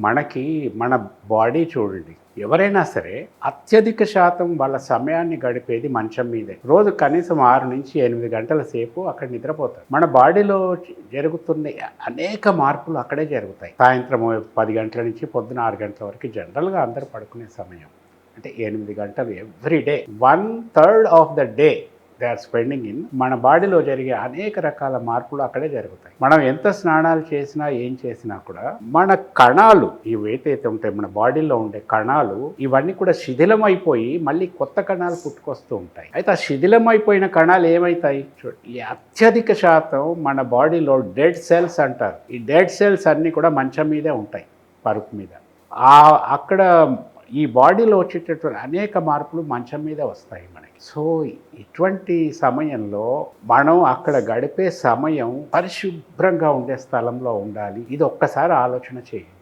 మనకి మన బాడీ చూడండి ఎవరైనా సరే అత్యధిక శాతం వాళ్ళ సమయాన్ని గడిపేది మంచం మీదే. రోజు కనీసం ఆరు నుంచి ఎనిమిది గంటల సేపు అక్కడ నిద్రపోతారు. మన బాడీలో జరుగుతున్న అనేక మార్పులు అక్కడే జరుగుతాయి. సాయంత్రం పది గంటల నుంచి పొద్దున ఆరు గంటల వరకు జనరల్గా అందరూ పడుకునే సమయం. అంటే ఎనిమిది గంటలు every day. One third of the day they are spending in మన బాడీలో జరిగే అనేక రకాల మార్పులు అక్కడే జరుగుతాయి. మనం ఎంత స్నానాలు చేసినా ఏం చేసినా కూడా మన కణాలు ఏవైతే ఉంటాయి మన బాడీలో ఉండే కణాలు ఇవన్నీ కూడా శిథిలం అయిపోయి మళ్ళీ కొత్త కణాలు పుట్టుకొస్తూ ఉంటాయి. అయితే ఆ శిథిలం అయిపోయిన కణాలు ఏమవుతాయి చూడండి అత్యధిక శాతం మన బాడీలో డెడ్ సెల్స్ అంటారు. ఈ డెడ్ సెల్స్ అన్నీ కూడా మంచం మీదే ఉంటాయి పరుపు మీద. అక్కడ ఈ బాడీలో వచ్చేటటువంటి అనేక మార్పులు మంచం మీద వస్తాయి మనకి. సో ఇటువంటి సమయంలో మనం అక్కడ గడిపే సమయం పరిశుభ్రంగా ఉండే స్థలంలో ఉండాలి. ఇది ఒక్కసారి ఆలోచన చేయండి.